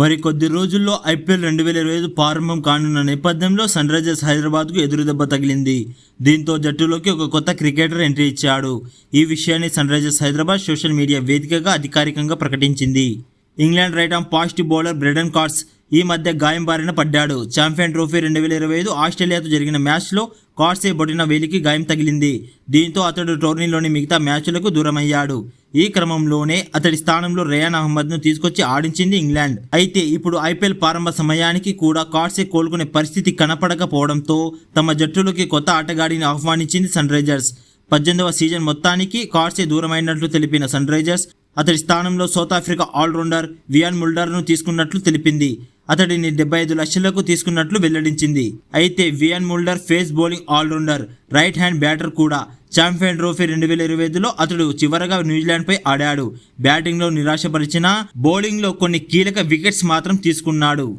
మరి కొద్ది రోజుల్లో ఐపీఎల్ రెండు వేల ఇరవై ఐదు ప్రారంభం కానున్న నేపథ్యంలో సన్ రైజర్స్ హైదరాబాద్కు ఎదురుదెబ్బ తగిలింది. దీంతో జట్టులోకి ఒక కొత్త క్రికెటర్ ఎంట్రీ ఇచ్చాడు. ఈ విషయాన్ని Sunrisers Hyderabad social media వేదికగా అధికారికంగా ప్రకటించింది. England right arm positive bowler Brydon Carse ఈ మధ్య గాయం బారిన పడ్డాడు. ఛాంపియన్ ట్రోఫీ రెండు వేల ఇరవై ఐదు ఆస్ట్రేలియాతో జరిగిన మ్యాచ్లో కార్డ్సే బొటిన వేలికి గాయం తగిలింది. దీంతో అతడు టోర్నీలోని మిగతా మ్యాచ్లకు దూరమయ్యాడు. ఈ క్రమంలోనే అతడి స్థానంలో రేయాన్ అహ్మద్ను తీసుకొచ్చి ఆడించింది ఇంగ్లాండ్. అయితే ఇప్పుడు ఐపీఎల్ ప్రారంభ సమయానికి కూడా కార్డ్సే కోలుకునే పరిస్థితి కనపడకపోవడంతో తమ జట్టులోకి కొత్త ఆటగాడిని ఆహ్వానించింది సన్ రైజర్స్. పద్దెనిమిదవ సీజన్ మొత్తానికి కార్డ్సే దూరమైనట్లు తెలిపిన సన్ రైజర్స్ అతడి స్థానంలో సౌత్ ఆఫ్రికా ఆల్రౌండర్ వియాన్ ముల్డర్ను తీసుకున్నట్లు తెలిపింది. అతడిని డెబ్బై ఐదు లక్షలకు తీసుకున్నట్లు వెల్లడించింది. అయితే Wiaan Mulder pace bowling allrounder right hand batter కూడా. ఛాంపియన్ ట్రోఫీ రెండు వేల ఇరవై ఐదులో అతడు చివరగా న్యూజిలాండ్పై ఆడాడు. బ్యాటింగ్లో నిరాశపరిచినా బౌలింగ్లో కొన్ని కీలక వికెట్స్ మాత్రం తీసుకున్నాడు.